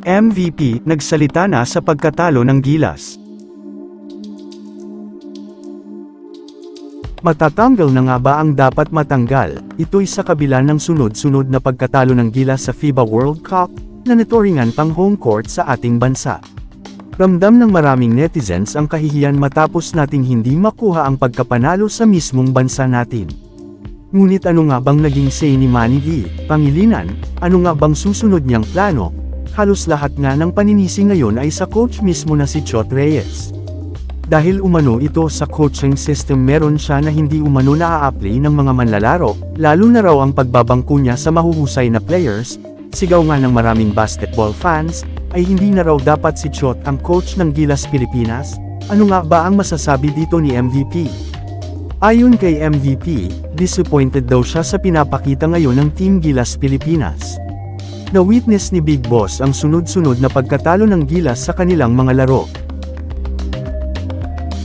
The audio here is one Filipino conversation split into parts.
MVP, nagsalita na sa pagkatalo ng Gilas. Matatanggal na nga ba ang dapat matanggal? Ito'y sa kabila ng sunod-sunod na pagkatalo ng Gilas sa FIBA World Cup, na naturingan pang home court sa ating bansa. Ramdam ng maraming netizens ang kahihiyan matapos nating hindi makuha ang pagkapanalo sa mismong bansa natin. Ngunit ano nga bang naging say ni Manny V, Pangilinan, ano nga bang susunod niyang plano? Halos lahat nga ng paninisi ngayon ay sa coach mismo na si Chot Reyes. Dahil umano ito sa coaching system meron siya na hindi umano na-apply ng mga manlalaro, lalo na raw ang pagbabangko niya sa mahuhusay na players, sigaw nga ng maraming basketball fans, ay hindi na raw dapat si Chot ang coach ng Gilas Pilipinas? Ano nga ba ang masasabi dito ni MVP? Ayon kay MVP, disappointed daw siya sa pinapakita ngayon ng Team Gilas Pilipinas. Na-witness ni Big Boss ang sunod-sunod na pagkatalo ng Gilas sa kanilang mga laro.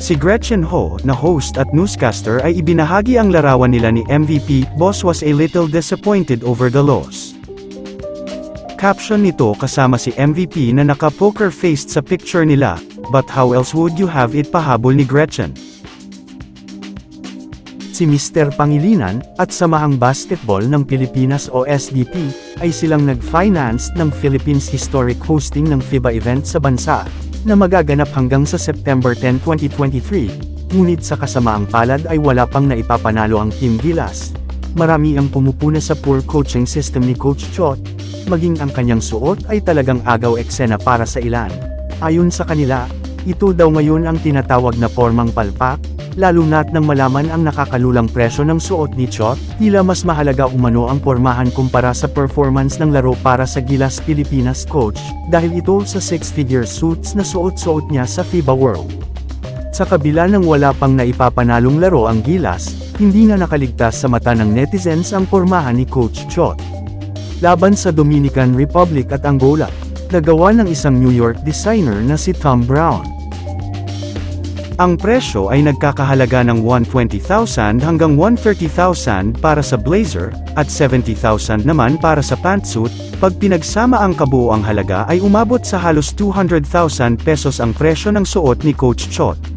Si Gretchen Ho, na host at newscaster ay ibinahagi ang larawan nila ni MVP, Boss was a little disappointed over the loss. Caption nito kasama si MVP na naka-poker faced sa picture nila, but how else would you have it pahabol ni Gretchen? Si Mr. Pangilinan, at Samahang Basketball ng Pilipinas o SDP, ay silang nag-finance ng Philippines Historic Hosting ng FIBA event sa bansa, na magaganap hanggang sa September 10, 2023, ngunit sa kasamaang palad ay wala pang naipapanalo ang Team Gilas. Marami ang pumupuna sa poor coaching system ni Coach Chot, maging ang kanyang suot ay talagang agaw eksena para sa ilan. Ayon sa kanila, ito daw ngayon ang tinatawag na formang palpak, lalo na't nang malaman ang nakakalulang presyo ng suot ni Chot, tila mas mahalaga umano ang pormahan kumpara sa performance ng laro para sa Gilas Pilipinas coach, dahil ito sa six-figure suits na suot-suot niya sa FIBA World. Sa kabila ng wala pang naipapanalong laro ang Gilas, hindi na nakaligtas sa mata ng netizens ang pormahan ni Coach Chot. Laban sa Dominican Republic at Angola, nagawa ng isang New York designer na si Tom Brown. Ang presyo ay nagkakahalaga ng 120,000 hanggang 130,000 para sa blazer, at 70,000 naman para sa pantsuit, pag pinagsama ang kabuoang halaga ay umabot sa halos 200,000 pesos ang presyo ng suot ni Coach Chot.